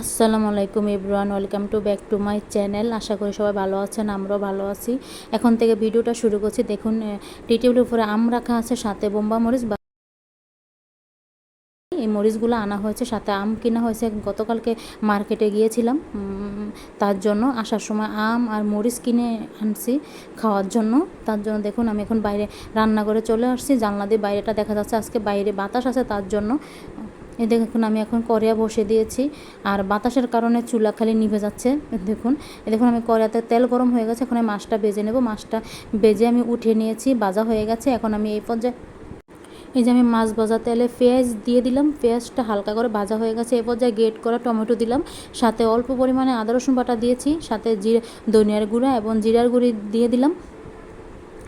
আসসালামু আলাইকুম everyone, welcome to back to my channel. আশা করি সবাই ভালো আছেন, আমরাও ভালো আছি। এখন থেকে ভিডিওটা শুরু করছি। দেখুন টি টেবিলের উপরে আম রাখা আছে, সাথে বোম্বা মরিচ এই মরিচগুলো আনা হয়েছে, সাথে আম কিনা হয়েছে। গতকালকে মার্কেটে গিয়েছিলাম তার জন্য আসার সময় আম আর মরিচ কিনে আনছি খাওয়ার জন্য। তার জন্য দেখুন, আমি এখন বাইরে রান্না করে চলে আসছি। জানলা দিয়ে বাইরেটা দেখা যাচ্ছে, আজকে বাইরে বাতাস আছে তার জন্য। দেখুন, আমি এখন করিয়া বসে দিয়েছি। আর বাতাসের কারণে চুলা খালি নিভে যাচ্ছে দেখুন। দেখুন, আমি করিয়াতে তেল গরম হয়ে গেছে, এখন আমি মাছটা বেজে নেব। মাছটা বেজে আমি উঠিয়ে নিয়েছি বাজা হয়ে গেছে। এখন আমি এই পর্যায়ে এই যে আমি মাছ ভাজা তেলে পেঁয়াজ দিয়ে দিলাম। পেঁয়াজটা হালকা করে ভাজা হয়ে গেছে। এ পর্যায়ে গ্রেট করা টমেটো দিলাম। সাথে অল্প পরিমাণে আদা রসুন বাটা দিয়েছি। সাথে জিরে, ধনিয়ার গুঁড়া এবং জিরার গুঁড়ি দিয়ে দিলাম।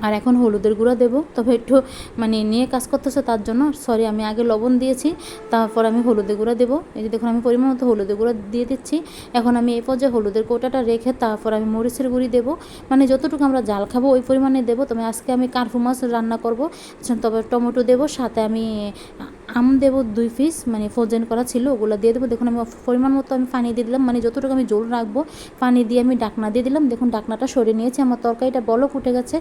আর এখন হলুদের গুঁড়া দেবো। তবে একটু মানে নিয়ে কাজ করতেছে তার জন্য। সরি আমি আগে লবণ দিয়েছি, তারপর আমি হলুদের গুঁড়া দেবো। এই যে দেখুন, আমি পরিমাণ মতো হলুদের গুঁড়া দিয়ে দিচ্ছি। এখন আমি এই পর্যায়ে হলুদের কোটাটা রেখে তারপর আমি মরিচের গুঁড়ি দেবো। মানে যতটুকু আমরা জাল খাব, ওই পরিমাণে দেবো। তবে আজকে আমি কার্ফু মাছ রান্না করব। তবে টমেটো দেবো, সাথে আমি আম দেবো দুই পিস মানে ফ্রোজেন করা ছিল, ওগুলো দিয়ে দেবো। দেখুন, আমি পরিমাণ মতো আমি পানি দিয়ে দিলাম মানে যতটুকু আমি জল রাখব, পানি দিয়ে আমি ডাকনা দিয়ে দিলাম। দেখুন, ডাকনাটা সরে নিয়েছি, আমার তরকারিটা বলক উঠে গেছে।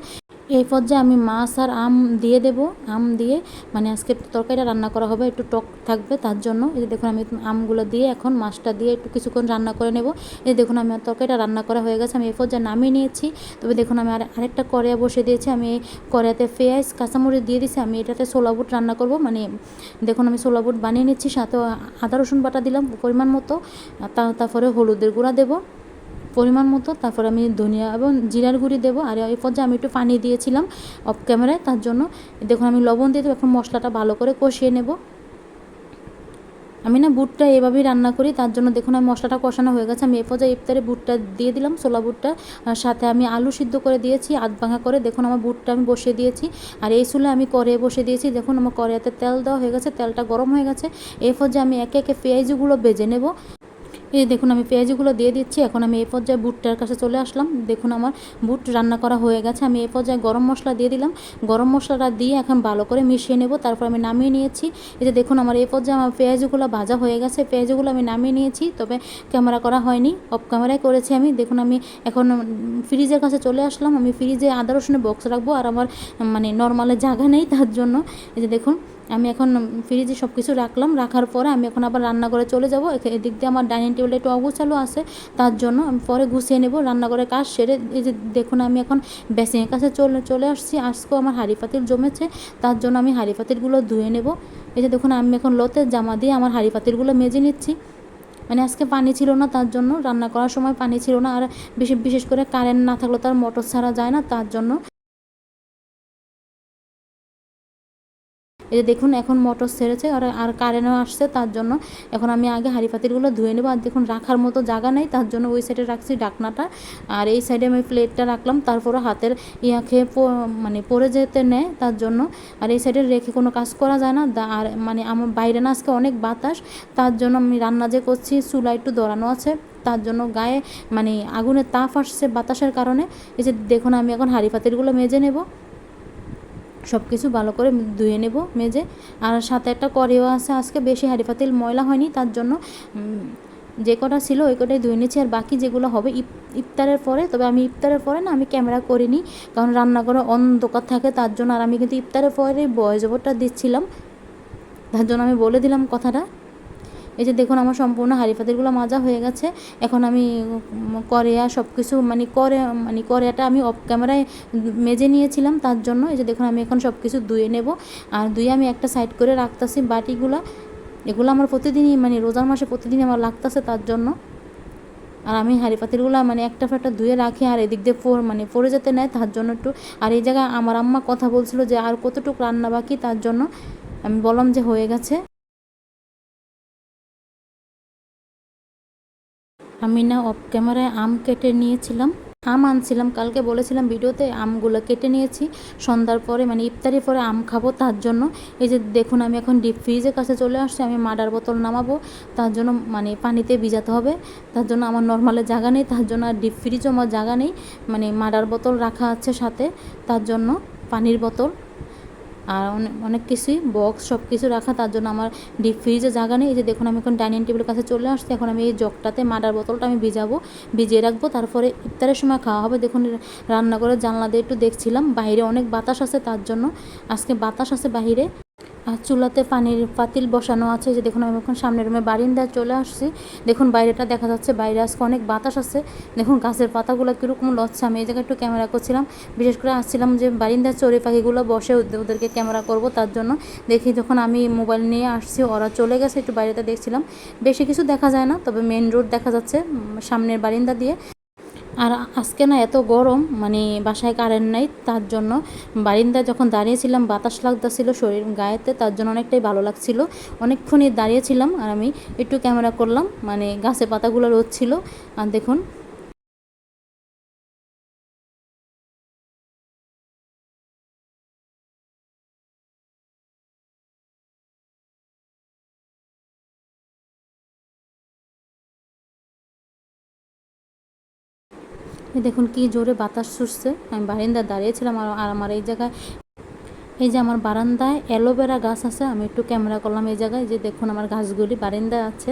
এই পর্যায়ে আমি মাছ আর আম দিয়ে দেব, আম দিয়ে মানে আজকে তরকারিটা রান্না করা হবে, একটু টক থাকবে, তার জন্য। এই যে দেখুন, আমি আমগুলো দিয়ে এখন মাছটা দিয়ে একটু কিছুক্ষণ রান্না করে নেব। এই দেখুন আমি তরকারিটা রান্না করা হয়ে গেছে, আমি এই পর্যায়ে নামিয়ে নিয়েছি। তবে দেখুন, আমি আর আরেকটা কড়াইয়া বসে দিয়েছি, আমি এই কড়াইতে পেঁয়াজ, কাঁচামরিচ দিয়ে দিয়েছি, আমি এটাতে ছোলা বুট রান্না করব মানে দেখুন, আমি ছোলা বুট বানিয়ে নিচ্ছি, সাথে আদা রসুন বাটা দিলাম পরিমাণ মতো তারপরে হলুদের গুঁড়া দেবো পরিমাণ মতো, তারপর আমি ধনিয়া এবং জিরার গুঁড়ি দেবো, আর এই পর্যায়ে আমি একটু পানি দিয়েছিলাম অফ ক্যামেরায় তার জন্য দেখুন, আমি লবণ দিয়ে দেবো এখন মশলাটা ভালো করে কষিয়ে নেব। আমি না বুটটা এভাবেই রান্না করি, তার জন্য দেখুন আমি মশলাটা কষানো হয়ে গেছে, আমি এ পর্যায়ে ইফতারে বুটটা দিয়ে দিলাম, ছোলা বুটটা সাথে আমি আলু সিদ্ধ করে দিয়েছি, আধ ভাঙা করে, দেখুন আমার বুটটা আমি বসিয়ে দিয়েছি, আর এই চুলে আমি করে বসে দিয়েছি, দেখুন আমার কড়াইতে তেল দেওয়া হয়ে গেছে, তেলটা গরম হয়ে গেছে এরপর পর্যায়ে আমি একে একে পেঁয়াজগুলো বেজে নেব। এই দেখুন, আমি পেঁয়াজগুলো দিয়ে দিচ্ছি। এখন আমি এই পর্যায়ে বুটটার কাছে চলে আসলাম। দেখুন, আমার বুট রান্না করা হয়ে গেছে। আমি এই পর্যায়ে গরম মশলা দিয়ে দিলাম। গরম মশলাটা দিয়ে এখন ভালো করে মিশিয়ে নেব। তারপর আমি নামিয়ে নিয়েছি। এই যে দেখুন, আমার এই পর্যায়ে আমার পেঁয়াজগুলো ভাজা হয়ে গেছে। পেঁয়াজগুলো আমি নামিয়ে নিয়েছি, তবে ক্যামেরা করা হয়নি। অফ ক্যামেরায় করেছি আমি। দেখুন, আমি এখন ফ্রিজের কাছে চলে আসলাম। আমি ফ্রিজে আদা রসুনের বক্স রাখব। আর আমার মানে নর্মালে জায়গা নেই তার জন্য। এই যে দেখুন আমি এখন ফ্রিজে সব কিছু রাখলাম, রাখার পরে আমি এখন আবার রান্না করে চলে যাব। এদিক দিয়ে আমার ডাইনিং টেবিলটা একটু অগোছালো আছে, তার জন্য আমি পরে গুছিয়ে নেব রান্না করে কাজ সেরে এই যে দেখুন আমি এখন বেসিনের কাছে চলে চলে আসছি। আজকেও আমার হাঁড়ি পাতিল জমেছে, তার জন্য আমি হাঁড়ি পাতিলগুলো ধুয়ে নেব। এই যে দেখুন আমি এখন লোতে জামা দিয়ে আমার হাঁড়ি পাতিলগুলো মেজে নিচ্ছি। মানে আজকে পানি ছিল না, তার জন্য রান্না করার সময় পানি ছিল না, আর বিশেষ বিশেষ করে কারেন্ট না থাকলে তার মোটর ছাড়া যায় না, তার জন্য এই যে দেখুন, এখন মোটর ছেড়েছে আর আর কারেন্টও আসছে, তার জন্য এখন আমি আগে হাঁড়ি পাতিলগুলো ধুয়ে নেব। আর দেখুন, রাখার মতো জায়গা নেই, তার জন্য ওই সাইডে রাখছি ডাকনাটা আর এই সাইডে আমি প্লেটটা রাখলাম তারপরে হাতের ইয়া খেয়ে মানে পড়ে যেতে নেয় তার জন্য। আর এই সাইডে রেখে কোনো কাজ করা যায় না আর মানে আমার বাইরে না, আজকে অনেক বাতাস, তার জন্য আমি রান্না যে করছি, চুলা একটু দৌড়ানো আছে, তার জন্য গায়ে মানে আগুনের তাপ আসছে বাতাসের কারণে। এই যে দেখুন, আমি এখন হাঁড়ি পাতিলগুলো মেজে নেব। সব কিছু ভালো করে ধুয়ে নেব, মেজে। আর সাথে একটা করেও আছে আজকে, বেশি হারিফাতিল ময়লা হয়নি, তার জন্য যে কটা ছিল ওই কটাই ধুয়ে নিয়েছি আর বাকি যেগুলো হবে ইফ- ইফতারের পরে, তবে আমি ইফতারের পরে না আমি ক্যামেরা করিনি, কারণ রান্নাঘরে অন্ধকার থাকে, তার জন্য আর আমি কিন্তু ইফতারের পরে বয়স ওভারটা দিচ্ছিলাম। তার জন্য আমি বলে দিলাম কথাটা। এই যে দেখুন আমার সম্পূর্ণ হাঁড়ি পাতিলগুলো মাজা হয়ে গেছে। এখন আমি করেয়া সব কিছু মানে করে মানে করেয়াটা আমি অফ ক্যামেরায় মেজে নিয়েছিলাম, তার জন্য এই যে দেখুন আমি এখন সব কিছু ধুয়ে নেব। আর ধুয়ে আমি একটা সাইড করে রাখতেছি বাটিগুলো। এগুলো আমার প্রতিদিনই মানে রোজার মাসে প্রতিদিনই আমার লাগতেছে তার জন্য। আর আমি হাঁড়ি পাতিলগুলো মানে একটা ফাটা ধুয়ে রাখি, আর এদিক দিয়ে পর মানে পড়ে যেতে নেয় তার জন্য একটু। আর এই জায়গায় আমার আম্মা কথা বলছিল যে আর কতটুকু রান্না বাকি তার জন্য। আমি বললাম যে হয়ে গেছে। আমি না অফ ক্যামেরায় আম কেটে নিয়েছিলাম। আম আনছিলাম, কালকে বলেছিলাম ভিডিওতে আমগুলো কেটে নিয়েছি। সন্ধ্যার পরে মানে ইফতারির পরে আম খাব তার জন্য। এই যে দেখুন, আমি এখন ডিপ ফ্রিজের কাছে চলে আসছি, আমি মাডার বোতল নামাবো। তার জন্য মানে পানিতে ভিজাতে হবে। তার জন্য আমার নর্মালে জায়গা নেই, তার জন্য আর ডিপ ফ্রিজও আমার জায়গা নেই। মানে মাডার বোতল রাখা আছে সাথে। তার জন্য পানির বোতল। আর অনেক কিছুই বক্স সব কিছু রাখা, তার জন্য আমার ডিপ ফ্রিজে জায়গা নেই। এই যে দেখুন, আমি এখন ডাইনিং টেবিলের কাছে চলে আসছি। এখন আমি এই জগটাতে মাডার বোতলটা আমি ভিজাবো, ভিজিয়ে রাখব। তারপরে ইফতারের সময় খাওয়া হবে। দেখুন, রান্নাঘরের জানলা দিয়ে একটু দেখছিলাম, বাইরে অনেক বাতাস আছে, তার জন্য আজকে বাতাস আছে বাইরে আর চুলাতে পানির পাতিল বসানো আছে যে দেখুন, আমি এখন সামনের রুমে বারিন্দায় চলে আসছি। দেখুন, বাইরেটা দেখা যাচ্ছে, বাইরে আজকে অনেক বাতাস আছে। দেখুন, গাছের পাতাগুলো কীরকম লচ্ছে আমি এই জায়গায় একটু ক্যামেরা করছিলাম। বিশেষ করে আসছিলাম যে বারিন্দার চড়ে পাখিগুলো বসে ওদেরকে ক্যামেরা করব তার জন্য। দেখি যখন আমি মোবাইল নিয়ে আসছি, ওরা চলে গেছে, একটু বাইরেটা দেখছিলাম। বেশি কিছু দেখা যায় না, তবে মেন রোড দেখা যাচ্ছে সামনের বারিন্দা দিয়ে। আর আজকে না এত গরম মানে বাসায় কারেন্ট নাই, তার জন্য বারিন্দায় যখন দাঁড়িয়েছিলাম, বাতাস লাগতেছিল শরীর গায়েতে, তার জন্য অনেকটাই ভালো লাগছিল। অনেকক্ষণই দাঁড়িয়েছিলাম আর আমি একটু ক্যামেরা করলাম মানে গাছে পাতাগুলো রোদ ছিল। আর দেখুন দেখুন কি জোরে বাতাস ছুটছে আমি বারিন্দা দাঁড়িয়েছিলাম আর আমার এই জায়গায়। এই যে আমার বারান্দায় অ্যালোভেরা গাছ আছে, আমি একটু ক্যামেরা করলাম এই জায়গায়। যে দেখুন আমার গাছগুলি বারান্দায় আছে।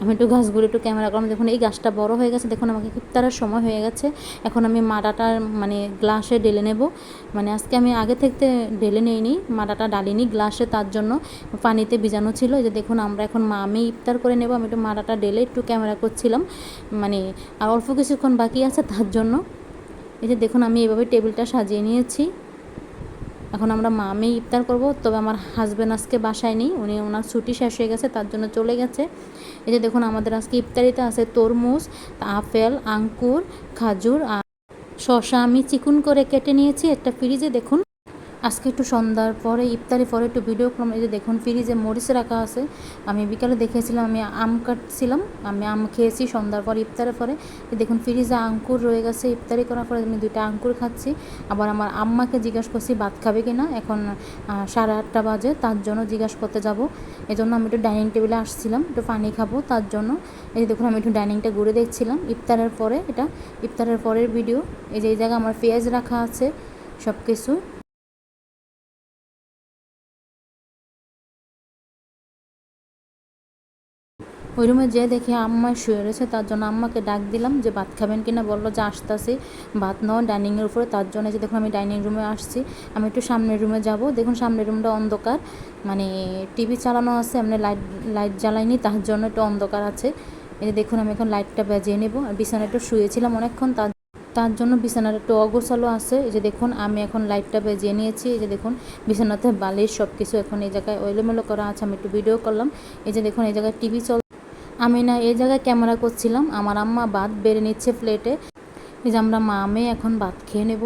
আমি একটু গাছগুলো একটু ক্যামেরা করলাম। দেখুন, এই গাছটা বড় হয়ে গেছে। দেখুন, আমাকে ইফতারের সময় হয়ে গেছে। এখন আমি মাডাটার মানে গ্লাসে ঢেলে নেব। মানে আজকে আমি আগে থেকে ঢেলে নিইনি মাটাটা ডালিনি গ্লাসে তার জন্য। পানিতে ভিজানো ছিল। যে দেখুন, আমরা এখন মা, আমি ইফতার করে নেব। আমি একটু মাডাটা ডেলে একটু ক্যামেরা করছিলাম। মানে আর অল্প কিছুক্ষণ বাকি আছে তার জন্য। এই যে দেখুন, আমি এভাবে টেবিলটা সাজিয়ে নিয়েছি। এখন আমরা মামি ইফতার করব, তবে আমার হাজব্যান্ড আজকে বাসায় নেই, উনি ওনার ছুটি শেষ হয়ে গেছে, তার জন্য চলে গেছে। এই যে দেখুন, আমাদের আজকে ইফতারিতে আছে তরমুজ, আপেল আঙ্কুর খাজুর আর শশা আমি চিকুন করে কেটে নিয়েছি, একটা ফ্রিজে দেখুন। আজকে একটু সন্ধ্যার পরে ইফতারি পরে একটু ভিডিও করলাম। এই যে দেখুন ফ্রিজে মরিচ রাখা আছে। আমি বিকালে দেখেছিলাম, আমি আম কাটছিলাম, আমি আম খেয়েছি সন্ধ্যার পর, ইফতারের পরে। দেখুন ফ্রিজে আঙ্কুর রয়ে গেছে, ইফতারি করার পরে আমি দুইটা আঙ্কুর খাচ্ছি। আবার আমার আম্মাকে জিজ্ঞাসা করছি, ভাত খাবে কি না এখন সাড়ে আটটা বাজে, তার জন্য জিজ্ঞাসা করতে যাব। এই জন্য আমি একটু ডাইনিং টেবিলে আসছিলাম, একটু পানি খাব তার জন্য। এই যে দেখুন, আমি একটু ডাইনিংটা ঘুরে দেখছিলাম। ইফতারের পরে, এটা ইফতারের পরের ভিডিও এই যে এই জায়গায় আমার পেঁয়াজ রাখা আছে সব কিছু ওই রুমে যেয়ে দেখি আম্মা শুয়ে রয়েছে, তার জন্য আম্মাকে ডাক দিলাম যে, ভাত খাবেন কিনা? বলল যে, আসতেছি, ভাত নাও ডাইনিংয়ের উপরে। তার জন্য যে দেখুন আমি ডাইনিং রুমে আসছি। আমি একটু সামনের রুমে যাব। দেখুন সামনের রুমটা অন্ধকার মানে টিভি চালানো আছে, এমনি লাইট লাইট জ্বালাইনি, তার জন্য একটু অন্ধকার আছে। এই দেখুন আমি এখন লাইটটা বাজিয়ে নেব। আর বিছানায় একটু শুয়েছিলাম অনেকক্ষণ, তার তার জন্য বিছানার একটু অগোছালো আছে। এই যে দেখুন আমি এখন লাইটটা বেজিয়ে নিয়েছি। এই যে দেখুন বিছানাতে বালিশ সব কিছু এখন এই জায়গায় ওইলোমেলো করা আছে। আমি একটু ভিডিও করলাম। এই যে দেখুন এই জায়গায় টিভি চল আমি না এই জায়গায় ক্যামেরা করছিলাম। আমার আম্মা ভাত বেড়ে নিচ্ছে প্লেটে এই যে আমরা মা, আমি এখন ভাত খেয়ে নেব।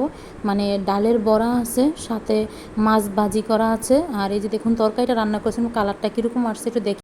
মানে ডালের বড়া আছে, সাথে মাছ ভাজি করা আছে। আর এই যে দেখুন, তরকারিটা রান্না করেছিলাম, কালারটা কীরকম আসছে একটু দেখে।